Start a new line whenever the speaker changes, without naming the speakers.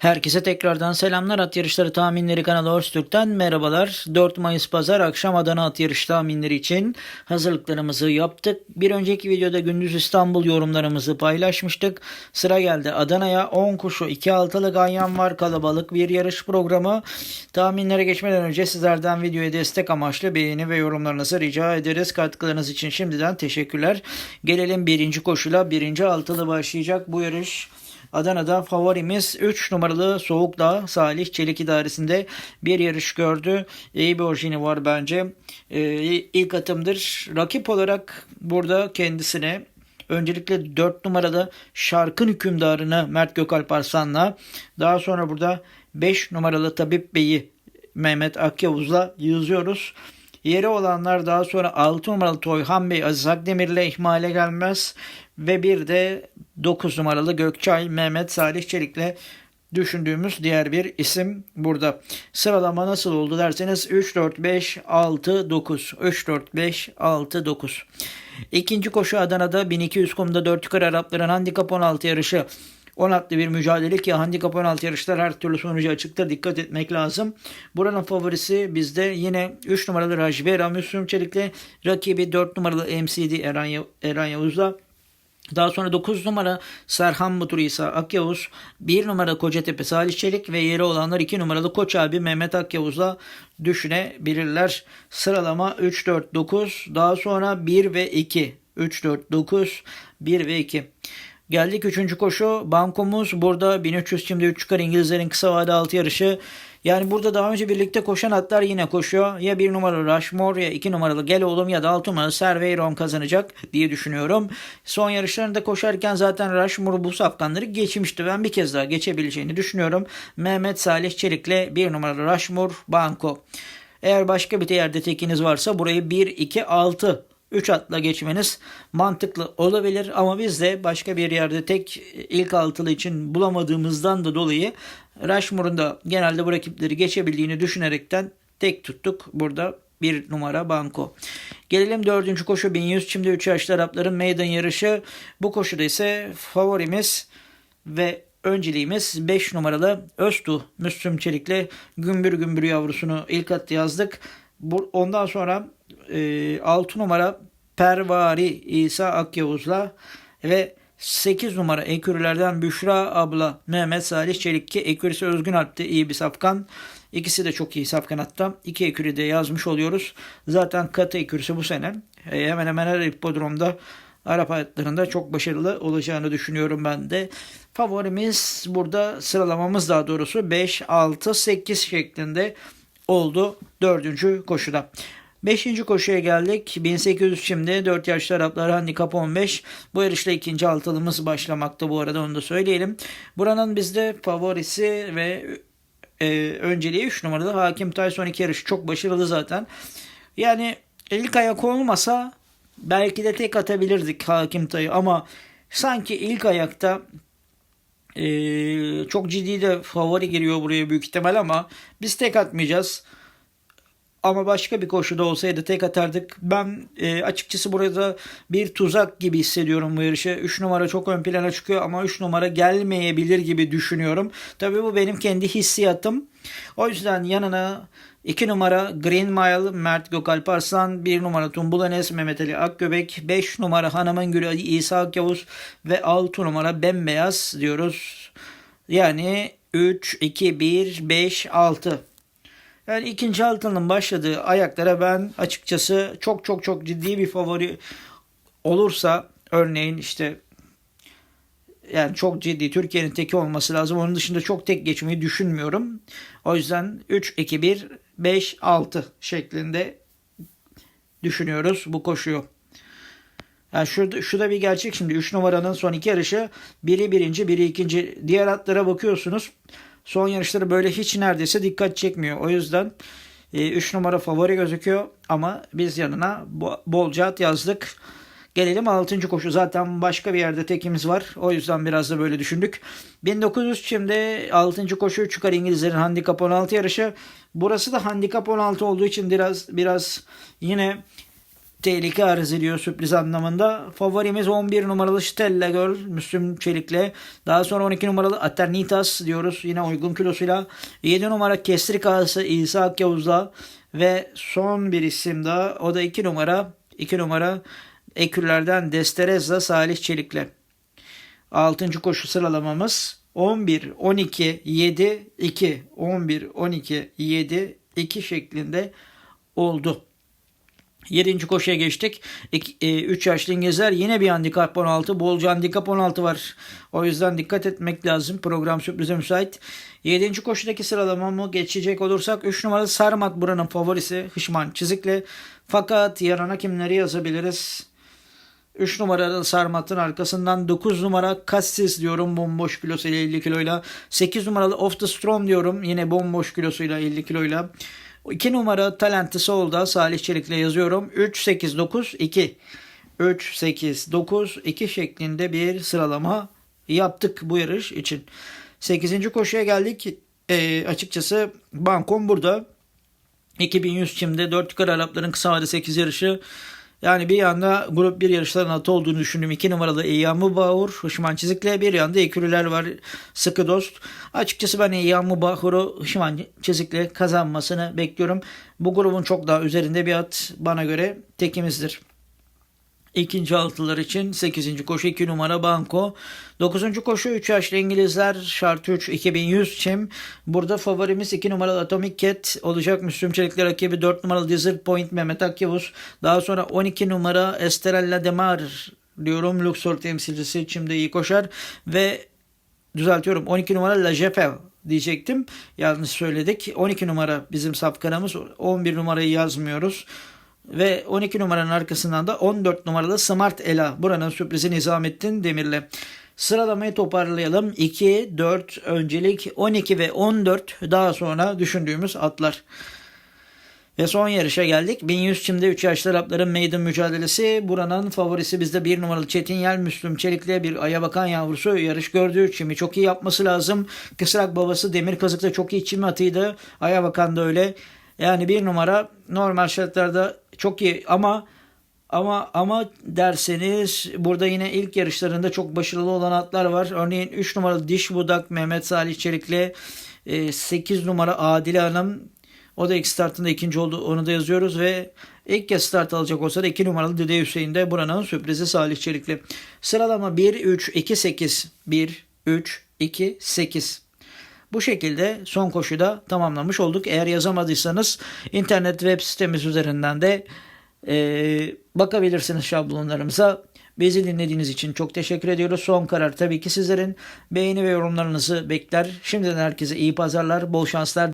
Herkese tekrardan selamlar. At yarışları tahminleri kanalı Öztürk'ten merhabalar. 4 Mayıs Pazar akşam Adana at yarış tahminleri için hazırlıklarımızı yaptık. Bir önceki videoda gündüz İstanbul yorumlarımızı paylaşmıştık. Sıra geldi Adana'ya 10 kuşu 2 altılı ganyan var. Kalabalık bir yarış programı. Tahminlere geçmeden önce sizlerden videoya destek amaçlı beğeni ve yorumlarınızı rica ederiz. Katkılarınız için şimdiden teşekkürler. Gelelim birinci koşula. Birinci altılı başlayacak bu yarış. Adana'da favorimiz 3 numaralı Soğukdağ Salih Çelik idaresinde bir yarış gördü. İyi bir orijini var bence. Ee, ilk atımdır. Rakip olarak burada kendisine öncelikle 4 numaralı Şarkın hükümdarını Mert Gökalp Arslan'la daha sonra burada 5 numaralı Tabip Bey'i Mehmet Akyavuz'la yazıyoruz. Yeri olanlar daha sonra 6 numaralı Toyhan Bey Aziz Akdemir'le ihmale gelmez. Ve bir de 9 numaralı Gökçay Mehmet Salih Çelik'le düşündüğümüz diğer bir isim burada. Sıralama nasıl oldu derseniz 3, 4, 5, 6, 9. 3, 4, 5, 6, 9. İkinci koşu Adana'da 1200 kumda 4 yukarı Arapların handikap 16 yarışı 10 atlı bir mücadele ki handikap 16 yarışlar her türlü sonucu açıktır. Dikkat etmek lazım. Buranın favorisi bizde yine 3 numaralı Rajbera Müslüm Çelik'le rakibi 4 numaralı MCD Eren, Eren Yavuz'la daha sonra 9 numara Serhan Batur İsa Akyavuz, 1 numara Kocatepe Salih Çelik ve yeri olanlar 2 numaralı Koç abi Mehmet Akyavuz'la düşünebilirler. Sıralama 3, 4, 9 daha sonra 1 ve 2. 3, 4, 9, 1 ve 2. Geldik 3. koşu. Bankomuz burada 1300 şimdi 3 çıkar İngilizlerin kısa vade 6 yarışı. Yani burada daha önce birlikte koşan atlar yine koşuyor. Ya 1 numaralı Rushmore ya 2 numaralı Gel oğlum ya da 6 numaralı Serveyron kazanacak diye düşünüyorum. Son yarışlarında koşarken zaten Rushmore bu safkanları geçmişti. Ben bir kez daha geçebileceğini düşünüyorum. Mehmet Salih Çelik'le 1 numaralı Rushmore Banko. Eğer başka bir yerde tekiniz varsa burayı 1, 2, 6 3 atla geçmeniz mantıklı olabilir ama biz de başka bir yerde tek ilk altılı için bulamadığımızdan da dolayı Rushmore'un da genelde bu rakipleri geçebildiğini düşünerekten tek tuttuk. Burada bir numara banko. Gelelim dördüncü koşu 1100 şimdi 3 yaşlı Arapların meydan yarışı. Bu koşuda ise favorimiz ve önceliğimiz 5 numaralı Öztu Müslüm Çelik'le Gümbür Gümbür yavrusunu ilk attı yazdık. Bu, ondan sonra e, 6 numara Pervari İsa Akyavuz'la ve 8 numara ekürülerden Büşra abla Mehmet Salih Çelik ki ekürisi Özgün Alp'te iyi bir safkan. İkisi de çok iyi safkan hatta. İki ekürü de yazmış oluyoruz. Zaten katı ekürüsü bu sene e, hemen hemen her hipodromda Arap hayatlarında çok başarılı olacağını düşünüyorum ben de. Favorimiz burada sıralamamız daha doğrusu 5, 6, 8 şeklinde oldu dördüncü koşuda. Beşinci koşuya geldik. 1800 şimdi 4 yaşlı Araplar handikap 15. Bu yarışta ikinci altılımız başlamakta bu arada onu da söyleyelim. Buranın bizde favorisi ve e, önceliği 3 numaralı Hakim Tyson 2 yarışı çok başarılı zaten. Yani ilk ayak olmasa belki de tek atabilirdik Hakim Tay'ı ama sanki ilk ayakta e, çok ciddi de favori giriyor buraya büyük ihtimal ama biz tek atmayacağız. Ama başka bir koşuda olsaydı tek atardık. Ben e, açıkçası burada bir tuzak gibi hissediyorum bu yarışı. 3 numara çok ön plana çıkıyor ama 3 numara gelmeyebilir gibi düşünüyorum. Tabii bu benim kendi hissiyatım. O yüzden yanına 2 numara Green Mile Mert Gökalp Arslan, 1 numara Tumbul Enes Mehmet Ali Akgöbek, 5 numara Hanımın Gülü İsa Akyavuz ve 6 numara Bembeyaz diyoruz. Yani 3, 2, 1, 5, 6. Yani ikinci altının başladığı ayaklara ben açıkçası çok çok çok ciddi bir favori olursa örneğin işte yani çok ciddi Türkiye'nin teki olması lazım. Onun dışında çok tek geçmeyi düşünmüyorum. O yüzden 3, 2, 1, 5, 6 şeklinde düşünüyoruz bu koşuyu. Yani şu da bir gerçek şimdi 3 numaranın son iki yarışı biri birinci biri ikinci diğer atlara bakıyorsunuz. Son yarışları böyle hiç neredeyse dikkat çekmiyor. O yüzden 3 numara favori gözüküyor ama biz yanına bo- bolca at yazdık. Gelelim 6. koşu. Zaten başka bir yerde tekimiz var. O yüzden biraz da böyle düşündük. 1900 şimdi 6. koşu çıkar İngilizlerin handikap 16 yarışı. Burası da handikap 16 olduğu için biraz biraz yine tehlike arz ediyor sürpriz anlamında. Favorimiz 11 numaralı Stella Girl Müslüm Çelik'le. Daha sonra 12 numaralı Aternitas diyoruz yine uygun kilosuyla. 7 numara Kesrik Ağası İsa Akyavuz'la. Ve son bir isim daha o da 2 numara 2 numara Ekürlerden Desterezza Salih Çelik'le. 6. koşu sıralamamız 11, 12, 7, 2, 11, 12, 7, 2 şeklinde oldu. 7. koşuya geçtik. 3 yaşlı İngilizler yine bir handikap 16. Bolca handikap 16 var. O yüzden dikkat etmek lazım. Program sürprize müsait. 7. koşudaki sıralamamı geçecek olursak 3 numaralı Sarmat buranın favorisi. Hışman Çizik'le. Fakat yarana kimleri yazabiliriz? 3 numaralı Sarmat'ın arkasından 9 numara Cassis diyorum bomboş kilosuyla 50 kiloyla. 8 numaralı Off the Storm diyorum yine bomboş kilosuyla 50 kiloyla. 2 numara Talenti Soul'da Salih Çelik'le yazıyorum. 3, 8, 9, 2. 3, 8, 9, 2 şeklinde bir sıralama yaptık bu yarış için. 8. koşuya geldik. E, açıkçası Bankom burada. 2100 çimde 4 yukarı Arapların kısa vade 8 yarışı. Yani bir yanda grup 1 yarışların atı olduğunu düşündüm. 2 numaralı Eyyam Bahur, Hışman Çizik'le bir yanda ekürüler var. Sıkı dost. Açıkçası ben Eyyam Bahur'u Hışman Çizik'le kazanmasını bekliyorum. Bu grubun çok daha üzerinde bir at bana göre tekimizdir. İkinci altılar için 8. koşu 2 numara Banko. 9. koşu 3 yaşlı İngilizler şart 3 2100 çim. Burada favorimiz 2 numaralı Atomic Cat olacak. Müslüm Çelik'le rakibi 4 numaralı Desert Point Mehmet Akyavuz. Daha sonra 12 numara Esterella Demar diyorum. Luxor temsilcisi çimde iyi koşar. Ve düzeltiyorum 12 numara La Jepel diyecektim. Yanlış söyledik. 12 numara bizim safkanamız. 11 numarayı yazmıyoruz. Ve 12 numaranın arkasından da 14 numaralı Smart Ela. Buranın sürprizi Nizamettin Demir'le. Sıralamayı toparlayalım. 2, 4 öncelik 12 ve 14 daha sonra düşündüğümüz atlar. Ve son yarışa geldik. 1100 çimde 3 yaşlı Arapların maiden mücadelesi. Buranın favorisi bizde 1 numaralı Çetin Yel Müslüm Çelik'le bir aya bakan yavrusu yarış gördüğü çimi çok iyi yapması lazım. Kısrak babası Demir Kazık'ta çok iyi çimi atıydı. Aya bakan da öyle. Yani bir numara normal şartlarda çok iyi ama ama ama derseniz burada yine ilk yarışlarında çok başarılı olan atlar var. Örneğin 3 numaralı Diş Budak Mehmet Salih Çelik'le 8 numara Adile Hanım o da ilk startında ikinci oldu. Onu da yazıyoruz ve ilk kez start alacak olsa da 2 numaralı Dede Hüseyin de buranın sürprizi Salih Çelik'le. Sıralama 1, 3, 2, 8. 1, 3, 2, 8. Bu şekilde son koşuda tamamlamış olduk. Eğer yazamadıysanız internet web sitemiz üzerinden de e, bakabilirsiniz şablonlarımıza. Bizi dinlediğiniz için çok teşekkür ediyoruz. Son karar tabii ki sizlerin beğeni ve yorumlarınızı bekler. Şimdiden herkese iyi pazarlar, bol şanslar.